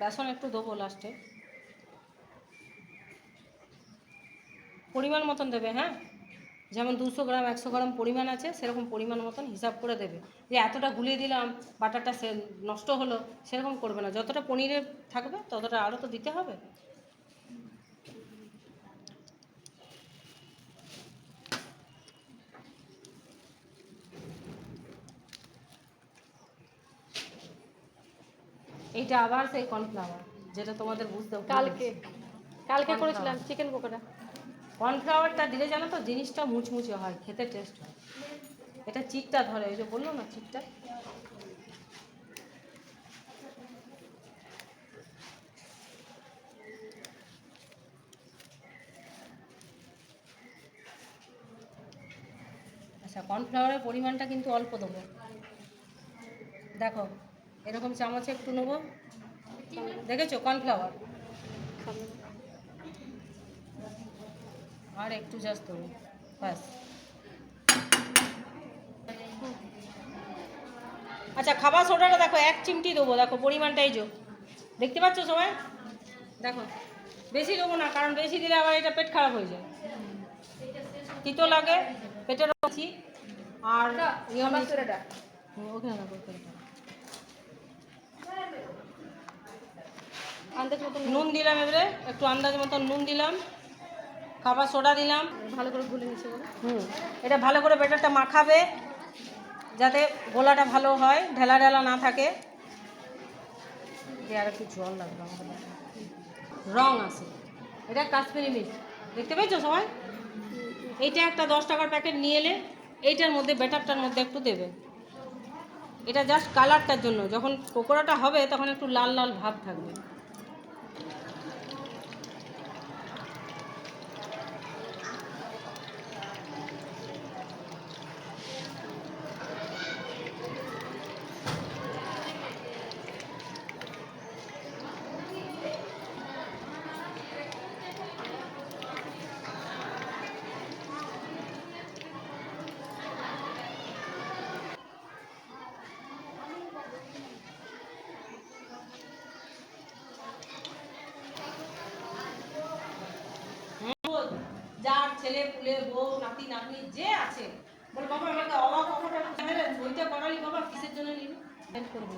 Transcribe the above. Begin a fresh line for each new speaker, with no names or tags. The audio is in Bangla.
বেসন একটু দেবো লাস্টে পরিমাণ মতন দেবে হ্যাঁ? যেমন দুশো গ্রাম একশো গ্রাম পরিমাণ আছে সেরকম পরিমাণ মতন হিসাব করে দেবে। যে এতটা গুলিয়ে দিলাম বাটারটা সে নষ্ট হলো সেরকম করবে না। যতটা পনিরে থাকবে ততটা আরও তো দিতে হবে। এইটা আবার সেই কর্নফ্লাওয়ার যেটা তোমাদের বুঝতে
কালকে। কালকে করেছিলাম চিকেন পকোড়া।
কর্নফ্লাওয়ারটা দিলে জানো তো জিনিসটা মুচমুচে হয়, খেতে টেস্ট হয়। এটা চিটটা ধরে ওই যে বলল না চিটটা। আচ্ছা কর্নফ্লাওয়ারের পরিমাণটা কিন্তু অল্প দেবো। দেখো, এরকম চামচে একটু নেব। দেখেছ কর্নফ্লাওয়ার? আর একটু দেবো ব্যাস। আচ্ছা খাবার সোডাটা দেখো এক চিমটি দেবো দেখো পরিমাণটাই যো দেখতে পাচ্ছ সবাই? দেখো বেশি দেবো না কারণ বেশি দিলে আবার এটা পেট খারাপ হয়ে যায়। তিতো লাগে পেটের আছি আর ওখানে।
আন্দাজ মতন
নুন দিলাম এবারে একটু আন্দাজ মতন নুন দিলাম। খাবার সোডা দিলাম।
ভালো করে গুলে নিচ্ছে
হুম। এটা ভালো করে বেটারটা মাখাবে যাতে গোলাটা ভালো হয় ঢেলা ঢেলা না থাকে। দিয়ে আর একটু জল লাগবে রং আছে। এটা কাশ্মীরি মির্চ। দেখতে পেয়েছ সবাই? এইটা একটা দশ টাকার প্যাকেট নিয়ে এলে এইটার মধ্যে বেটারটার মধ্যে একটু দেবে। এটা জাস্ট কালারটার জন্য। যখন পকোড়াটা হবে তখন একটু লাল লাল ভাব থাকবে বল, যার ছেলে, পুলে, বউ, নাতি, নাতনি, যে আছে। বলে, বাবা, আমাকে অবাক অবাক বইটা করালি বাবা, কিসের জন্য নিবি? করব।